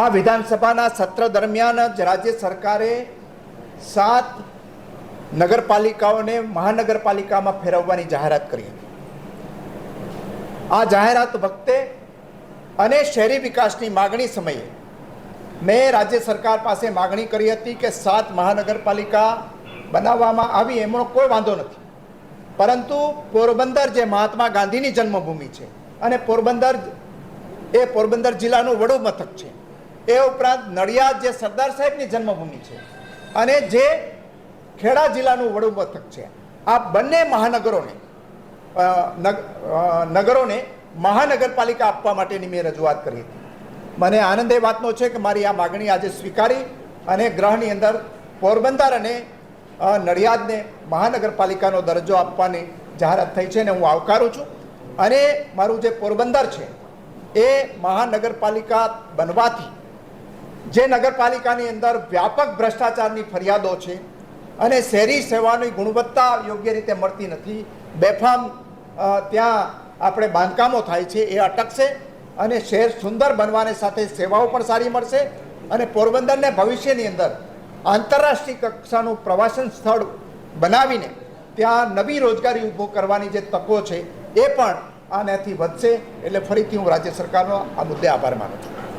આ વિધાનસભાના સત્ર દરમિયાન જ રાજ્ય સરકારે સાત નગરપાલિકાઓને મહાનગરપાલિકામાં ફેરવવાની જાહેરાત કરી હતી. આ જાહેરાત વખતે અને શહેરી વિકાસની માગણી સમયે મેં રાજ્ય સરકાર પાસે માગણી કરી હતી કે સાત મહાનગરપાલિકા બનાવવામાં આવી એમનો કોઈ વાંધો નથી. પરંતુ પોરબંદર જે મહાત્મા ગાંધીની જન્મભૂમિ છે અને પોરબંદર એ પોરબંદર જિલ્લાનું વડું મથક છે. એ ઉપરાંત નડિયાદ જે સરદાર સાહેબની જન્મભૂમિ છે અને જે ખેડા જિલ્લાનું વડુ મથક છે. આ બંને મહાનગરોને નગરોને મહાનગરપાલિકા આપવા માટેની મેં રજૂઆત કરી હતી. મને આનંદ એ વાતનો છે કે મારી આ માગણી આજે સ્વીકારી અને ગ્રહની અંદર પોરબંદર અને નડિયાદને મહાનગરપાલિકાનો દરજ્જો આપવાની જાહેરાત થઈ છે અને હું આવકારું છું. અને મારું જે પોરબંદર છે એ મહાનગરપાલિકા બનવાથી જે નગરપાલિકાની અંદર વ્યાપક ભ્રષ્ટાચારની ફરિયાદો છે અને શહેરી સેવાની ગુણવત્તા યોગ્ય રીતે મળતી નથી. બેફામ ત્યાં આપણે બાંધકામો થાય છે, એ અટકશે અને શહેર સુંદર બનવાને સાથે સેવાઓ પણ સારી મળશે અને પોરબંદરને ભવિષ્યની અંદર આંતરરાષ્ટ્રીય કક્ષાનું પ્રવાસન સ્થળ બનાવીને ત્યાં નવી રોજગારી ઊભો કરવાની જે તકો છે, એ પણ આનાથી વધશે. એટલે ફરીથી હું રાજ્ય સરકારનો આ મુદ્દે આભાર માનું છું.